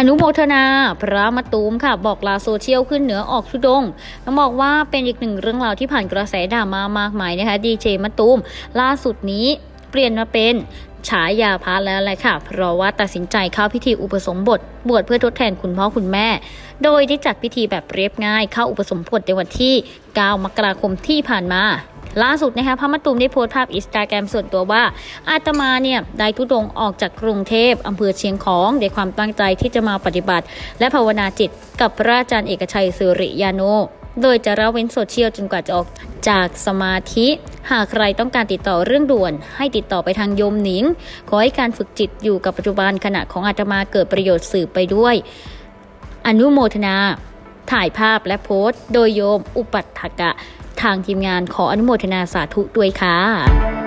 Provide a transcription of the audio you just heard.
อนุโมทนา พระมะตูมค่ะ บอกลาโซเชียลขึ้นเหนือออกทุดงต้องบอกว่าเป็นอีกหนึ่งเรื่องราวที่ผ่านกระแสดรามามากมายนะคะดีเจมะตูม ล่าสุดนี้เปลี่ยนมาเป็นฉายาพระแล้วแหละค่ะ เพราะว่าตัดสินใจเข้าพิธีอุปสมบท บวชเพื่อทดแทนคุณพ่อคุณแม่ โดยได้จัดพิธีแบบเรียบง่ายเข้าอุปสมบทในวันที่ 9 มกราคมที่ผ่านมา ล่าสุดนะคะพระมะตูมได้โพสต์ภาพอินสตาแกรมส่วนตัวว่า อาตมาเนี่ยได้ทุดงออกจากกรุงเทพอำเภอเชียงของด้วยความตั้งใจที่จะมาปฏิบัติ และภาวนาจิตกับพระอาจารย์เอกชัยสิริยาโนโดยจะละเว้นโซเชียลจนกว่าจะออกจากสมาธิ หากใครต้องการติดต่อเรื่องด่วน ให้ติดต่อไปทางโยมหนิง ขอให้การฝึกจิตอยู่กับปัจจุบันขณะของอาตมาเกิดประโยชน์สืบไปด้วย อนุโมทนา ถ่ายภาพและโพสต์ โดยโยมอุปัฏฐกะ ทางทีมงานขออนุโมทนาสาธุด้วยค่ะ